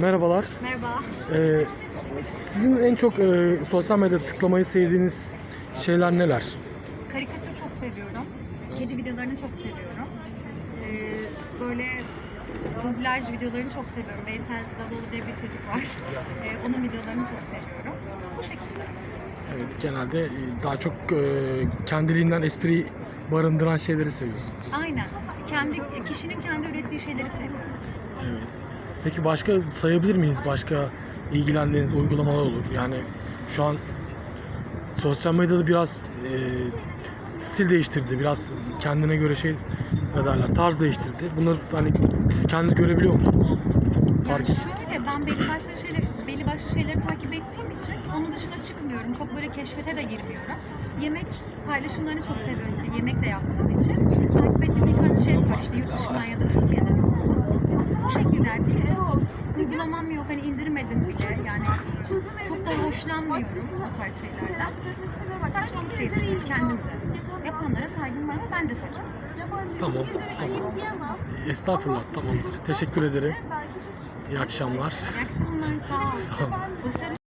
Merhabalar. Merhaba. Ee, sizin en çok e, sosyal medyada tıklamayı sevdiğiniz şeyler neler? Karikatür çok seviyorum. Kedi videolarını çok seviyorum. Ee, böyle dublaj videolarını çok seviyorum. Veysel Zaloğlu diye bir çocuk var. Ee, onun videolarını çok seviyorum. Bu şekilde. Evet, genelde e, daha çok e, kendiliğinden espri barındıran şeyleri seviyorsunuz. Aynen. Kendi kişinin kendi ürettiği şeyleri seviyorum. Evet. Peki başka sayabilir miyiz? Başka ilgilendiğiniz uygulamalar olur. Yani şu an sosyal medyada biraz e, stil değiştirdi. Biraz kendine göre şey ne derler tarz değiştirdi. Bunları hani siz kendiniz görebiliyor musunuz? Fark Yani şöyle ben belli başlı şeyleri, belli başlı şeyleri takip ettiğim için onun dışına çıkmıyorum. Çok böyle keşfete de girmiyorum. Yemek paylaşımlarını çok seviyorum. Yani yemek de yaptığım için. Takip ettiğim birkaç şey var işte yurt dışından ya da Türkiye'den. Bu şekilde TikTok uygulamam yok. Hani indirmedim bile. Yani çok da hoşlanmıyorum o tarz şeylerden. Saçmalık diye düşünüyorum kendimce. Yapanlara saygım var. Bence saçma. Tamam, tamam. Estağfurullah, tamamdır. Teşekkür ederim. İyi akşamlar. İyi akşamlar. Sağ ol. Sağ olun.